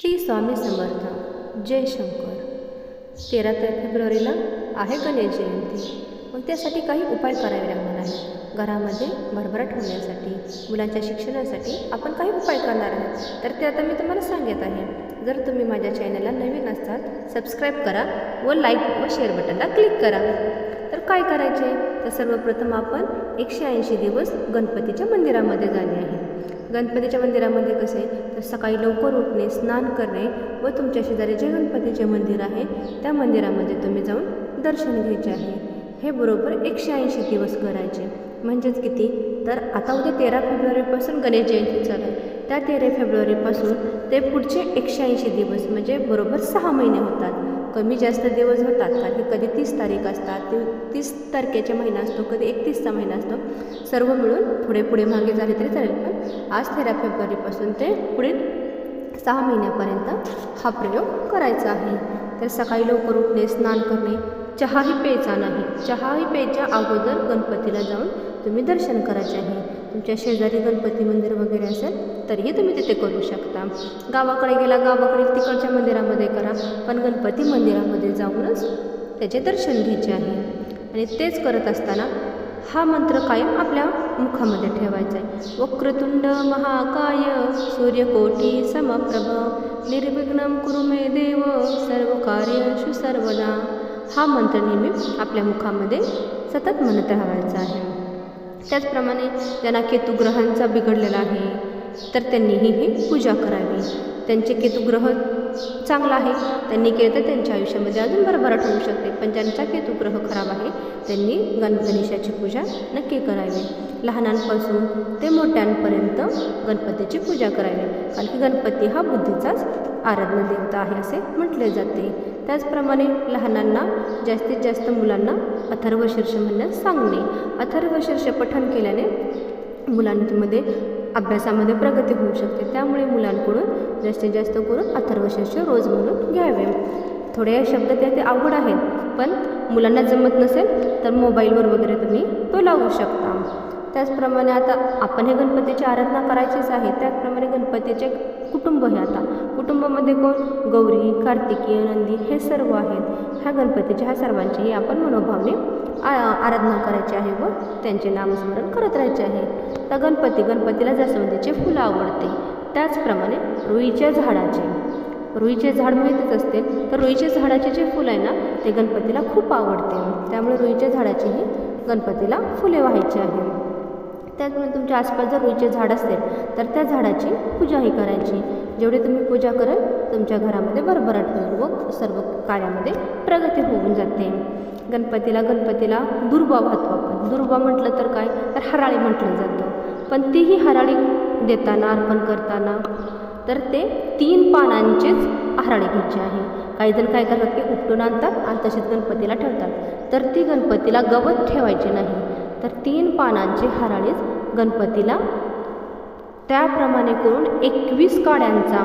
श्री स्वामी समर्थ. जय शंकर. तेरा ते फेब्रुवारीला आहे गणेश जयंती. मग त्यासाठी काही उपाय करावे लागणार आहे घरामध्ये भरभराट होण्यासाठी मुलांच्या शिक्षणासाठी आपण काही उपाय करणार आहात. तर ते आता मी तुम्हाला सांगत आहे. जर तुम्ही माझ्या चॅनलला नवीन असतात सबस्क्राईब करा व लाईक व शेअर बटनला क्लिक करा. तर काय करायचे? तर सर्वप्रथम आपण एकशे ऐंशी दिवस गणपतीच्या मंदिरामध्ये जाणे आहे. गणपतीच्या मंदिरामध्ये कसे? तर सकाळी लवकर उठणे स्नान करणे व तुमच्या शेजारी जे गणपतीचे मंदिर आहे त्या मंदिरामध्ये तुम्ही जाऊन दर्शन घ्यायचे आहे. हे बरोबर एकशे ऐंशी दिवस करायचे. म्हणजेच किती? तर आता उद्या तेरा फेब्रुवारीपासून गणेश जयंती चालू आहे. त्या तेरा फेब्रुवारीपासून ते पुढचे एकशे ऐंशी दिवस म्हणजे बरोबर सहा महिने होतात. कमी जास्त दिवस होतात कारण की कधी तीस तारीख असतात ते तीस तारखेचा महिना असतो कधी एकतीसचा महिना असतो. सर्व मिळून पुढे पुढे मागे झाले तरी चालेल पण आज तेरा फेब्रुवारीपासून ते पुढील सहा महिन्यापर्यंत हा प्रयोग करायचा आहे. तर सकाळी लवकर उठणे स्नान करणे चहाही प्यायचा नाही. चहाही प्यायच्या अगोदर गणपतीला जाऊन तुम्ही दर्शन करायचे आहे. तुमच्या शेजारी गणपती मंदिर वगैरे असेल तरीही तुम्ही तिथे करू शकता. गावाकडे गेला गावाकडे तिकडच्या मंदिरामध्ये करा पण गणपती मंदिरामध्ये जाऊनच त्याचे दर्शन घ्यायचे आहे. आणि तेच करत असताना हा मंत्र कायम आपल्या मुखामध्ये ठेवायचा आहे. वक्रतुंड महाकाय सूर्यकोटी समप्रभ. निर्विघ्नं कुरु मे देव सर्व कार्येषु सर्वदा. हा मंत्र नेहमी आपल्या मुखामध्ये सतत म्हणत राहायचा आहे. त्याचप्रमाणे ज्यांना केतुग्रहांचा बिघडलेला आहे तर त्यांनीही ही पूजा करावी. त्यांचे केतुग्रह चांगला आहे त्यांनी केलं तर त्यांच्या आयुष्यामध्ये अजून भरभराट होऊ शकते. पण ज्यांचा केतुग्रह खराब आहे त्यांनी गणगणेशाची पूजा नक्की करावी. लहानांपासून ते मोठ्यांपर्यंत गणपतीची पूजा करावी. कारण की गणपती हा बुद्धीचाच आराधना देवता आहे असे म्हटले जाते. त्याचप्रमाणे लहानांना जास्तीत जास्त मुलांना अथर्वशीर्ष म्हणण्यास सांगणे. अथर्वशीर्ष पठण केल्याने मुलांमध्ये अभ्यासामध्ये प्रगती होऊ शकते. त्यामुळे मुलांकडून जास्तीत जास्त करून अथर्वशीर्ष रोज म्हणून घ्यावे. थोडे शब्द ते ते अवघड आहेत पण मुलांना जमत नसेल तर मोबाईलवर वगैरे तुम्ही तो लावू शकता. त्याचप्रमाणे आता आपण हे गणपतीची आराधना करायचीच आहे. त्याचप्रमाणे गणपतीचे कुटुंब हे आता. कुटुंबामध्ये कोण? गौरी कार्तिकीय नंदी हे सर्व आहेत. ह्या गणपतीचे ह्या सर्वांचीही आपण मनोभावने आ आराधना करायची आहे व त्यांचे नामस्मरण करत राहायचे आहे. तर गणपती गणपतीला जास्वंदीचे फुलं आवडते. त्याचप्रमाणे रुईच्या झाडाचे. रुईचे झाड माहितीच असते. तर रुईच्या झाडाचे जे फुलं आहे ना ते गणपतीला खूप आवडते. त्यामुळे रुईच्या झाडाचीही गणपतीला फुले व्हायची आहे. त्याचमुळे तुमच्या आसपास जर रुईचे झाड असेल तर त्या झाडाची पूजाही करायची. जेवढी तुम्ही पूजा कराल तुमच्या घरामध्ये भरभराट होईल व सर्व कार्यामध्ये प्रगती होऊन जाते. गणपतीला गणपतीला दुर्वा वाहतो आपण. दुर्वा म्हटलं तर काय? तर हराळी म्हटलं जातं. पण तीही हराळी देताना अर्पण करताना तर ते तीन पानांचेच हराळी घ्यायची आहे. काही जण काय करतात की उपटून आणतात आणि तसेच गणपतीला ठेवतात. तर ती गणपतीला गवत ठेवायचे नाही. तर तीन पानांची हराळीच गणपतीला. त्याप्रमाणे करून एकवीस काड्यांचा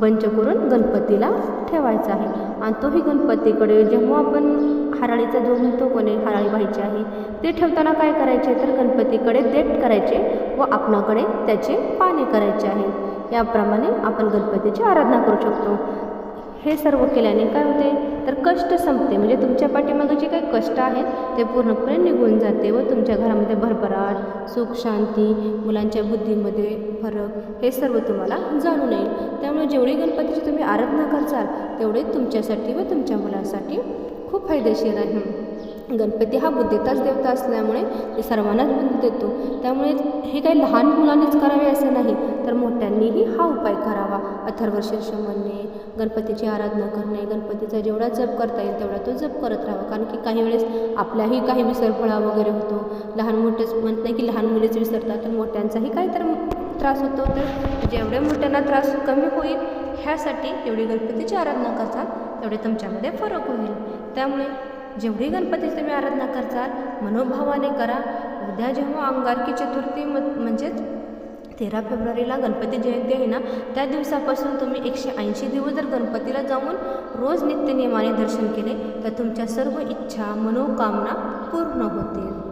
बंच करून गणपतीला ठेवायचा आहे. आणि तोही गणपतीकडे जेव्हा आपण हराळीचा जो म्हणतो कोणी हराळी व्हायची आहे ते ठेवताना काय करायचे? तर गणपतीकडे देठ करायचे व आपणाकडे त्याचे पाणी करायचे आहे. याप्रमाणे आपण गणपतीची आराधना करू शकतो. हे सर्व केल्याने काय होते? तर कष्ट संपते. म्हणजे तुमच्या पाठीमागे जे काही कष्ट आहेत ते पूर्णपणे निघून जाते व तुमच्या घरामध्ये भरभराट सुख शांती मुलांच्या बुद्धीमध्ये फरक हे सर्व तुम्हाला जाणून येईल. त्यामुळे जेवढी गणपतीची तुम्ही आराधना करचाल तेवढे तुमच्यासाठी व तुमच्या मुलांसाठी खूप फायदेशीर आहे. गणपती हा बुद्धीचाच देवता असल्यामुळे ते सर्वांनाच बुद्धी देतो. त्यामुळे हे काही लहान मुलांनीच करावे असे नाही तर मोठ्यांनीही हा उपाय करावा. अथर्वशीर्ष म्हणणे गणपतीची आराधना करणे गणपतीचा जेवढा जप करता येईल तेवढा तो जप करत राहावा. कारण की काही वेळेस आपल्याही काही विसरफळा वगैरे होतो. लहान मोठेच म्हणत नाही की लहान मुलेच विसरतात तर मोठ्यांचाही काहीतरी त्रास होतो. तर जेवढे मोठ्यांना त्रास कमी होईल ह्यासाठी जेवढी गणपतीची आराधना करतात तेवढे तुमच्यामध्ये फरक होईल. त्यामुळे जेवढी गणपतीची तुम्ही आराधना करताल मनोभावाने करा. उद्या जेव्हा अंगारकी चतुर्थी म्हणजेच तेरा फेब्रुवारीला गणपती जयंती आहे ना त्या दिवसापासून तुम्ही एकशे ऐंशी दिवस जर गणपतीला जाऊन रोज नित्यनियमाने दर्शन केले तर तुमच्या सर्व इच्छा मनोकामना पूर्ण होतील.